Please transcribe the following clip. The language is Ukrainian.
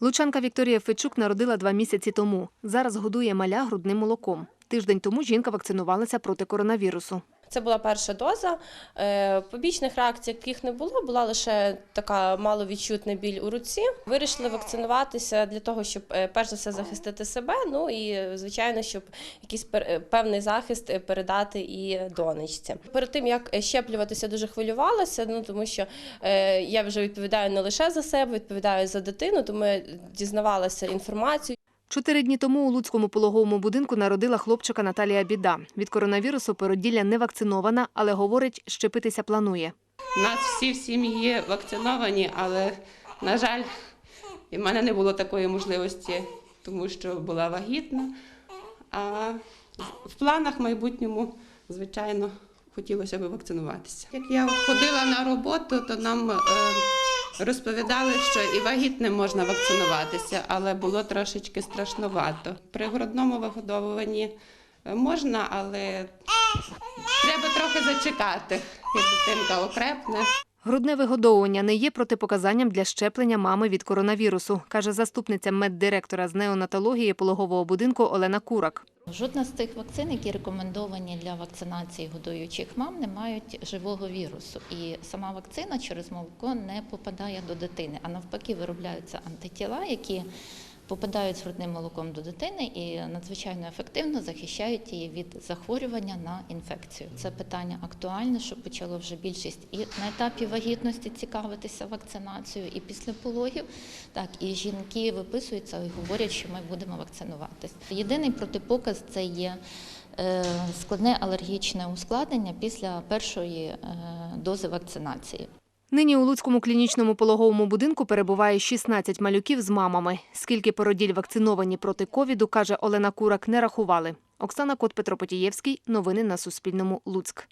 Лучанка Вікторія Фечук народила два місяці тому. Зараз годує маля грудним молоком. Тиждень тому жінка вакцинувалася проти коронавірусу. Це була перша доза. Е, Побічних реакцій, яких не було, була лише така маловідчутна біль у руці. Вирішили вакцинуватися для того, щоб е, перш за все захистити себе. Ну і звичайно, щоб якийсь е, певний захист передати і донечці. Перед тим як щеплюватися, дуже хвилювалася. Ну тому що я вже відповідаю не лише за себе, відповідаю за дитину, тому я дізнавалася інформацію. Чотири дні тому у Луцькому пологовому будинку народила хлопчика Наталія Біда. Від коронавірусу породілля не вакцинована, але говорить, щепитися планує. У нас всі в сім'ї вакциновані, але, на жаль, в мене не було такої можливості, тому що була вагітна. А в планах майбутньому, звичайно, хотілося б вакцинуватися. Як я ходила на роботу, то нам е, розповідали, що і вагітним можна вакцинуватися, але було трошечки страшновато. При грудному вигодовуванні е, можна, але треба трохи зачекати, як дитинка окрепне. Грудне вигодовування не є протипоказанням для щеплення мами від коронавірусу, каже заступниця меддиректора з неонатології пологового будинку Олена Курак. Жодна з тих вакцин, які рекомендовані для вакцинації годуючих мам, не мають живого вірусу. І сама вакцина через молоко не попадає до дитини, а навпаки, виробляються антитіла, які попадають з грудним молоком до дитини і надзвичайно ефективно захищають її від захворювання на інфекцію. Це питання актуальне, що почало вже більшість і на етапі вагітності цікавитися вакцинацією, і після пологів. Так, і жінки виписуються і говорять, що ми будемо вакцинуватись. Єдиний протипоказ це є е, складне алергічне ускладнення після першої е, дози вакцинації. Нині у Луцькому клінічному пологовому будинку перебуває 16 малюків з мамами. Скільки породіль вакциновані проти ковіду, каже Олена Курак, не рахували. Оксана Кот Петропотієвський. Новини на Суспільному. Луцьк.